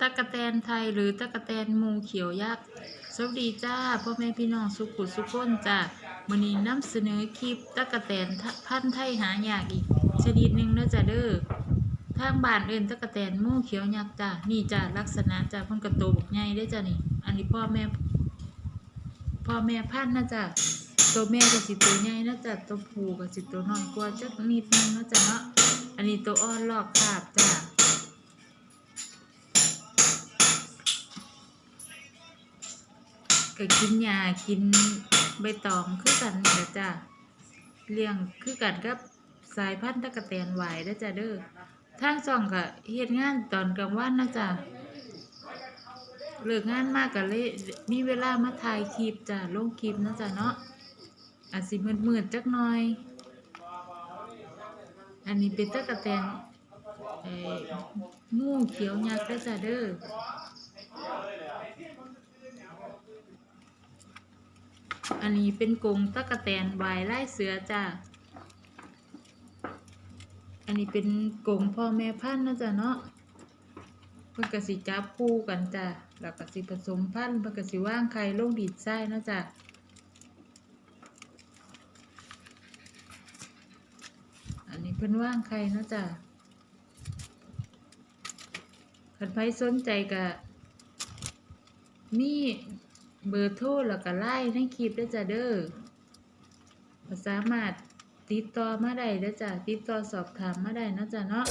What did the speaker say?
ตะกะแตนไทยหรือตะกะแตนมูเขียวยักษ์สวัสดีจ้าพ่อแม่พี่น้องสุขุสุขคนจ้ามื้อนี้นำเสนอคลิปตะกะแตนพันธุ์ไทยหายากอีก ชนิดหนึ่งเด้อจ้าเด้อทางบ้านเอิ้นตะกะแตนมูเขียวยักษ์จ้านี่จ้าลักษณะจ้าเพิ่นก็โตบกใหญ่เด้จ้านี่ อันนี้พ่อแม่ พ่อแม่พันธุ์นะจ้ะตัวแม่ก็สิตัวใหญ่นะจ้ะตัวผู้ก็สิตัวน้อยกว่าจักนิดนึงนะจ้ะเนาะอันนี้ตัวอ่อนลอกคาบจ้ะ ก็กินหญ้ากินใบตองคือกันนี่แหละจ้ะเลี้ยงคือกันกับสายพันธุ์ตะกะแตนหวนะจ้ะเด้อทางช่องก็เฮ็ดงานตอนกลางวันนะจ้ะเลิกงานมากก็เลยมีเวลามาถ่ายคลิปจ้ะลงคลิปเนะจ้ะเนาะอาจสิมืดๆจักหน่อย อันนี้เป็นตะกะแตนเอ่องูเขียวยักษ์เด้จ้ะเด้อ อันนี้เป็นกรงตะกะแตนบายไล่เสือจ้ะอันนี้เป็นกรงพ่อแม่พันธุ์นะจ้ะเนาะเพิ่นก็สิจับคู่กันจ้ะแล้วกสิผสมพันธุ์เพิ่นก็สิว่างไข่ลงดินทรายเนะจ้ะอันนี้เพิ่นว่างไข่นะจ้ะคันไผสนใจก็มี เบอร์โทรแล้วก็ไลน์ในคลิปได้จ้ะเด้อสามารถติดต่อมาได้ได้จ้ะติดต่อสอบถามมาได้นาะจ้ะเนาะ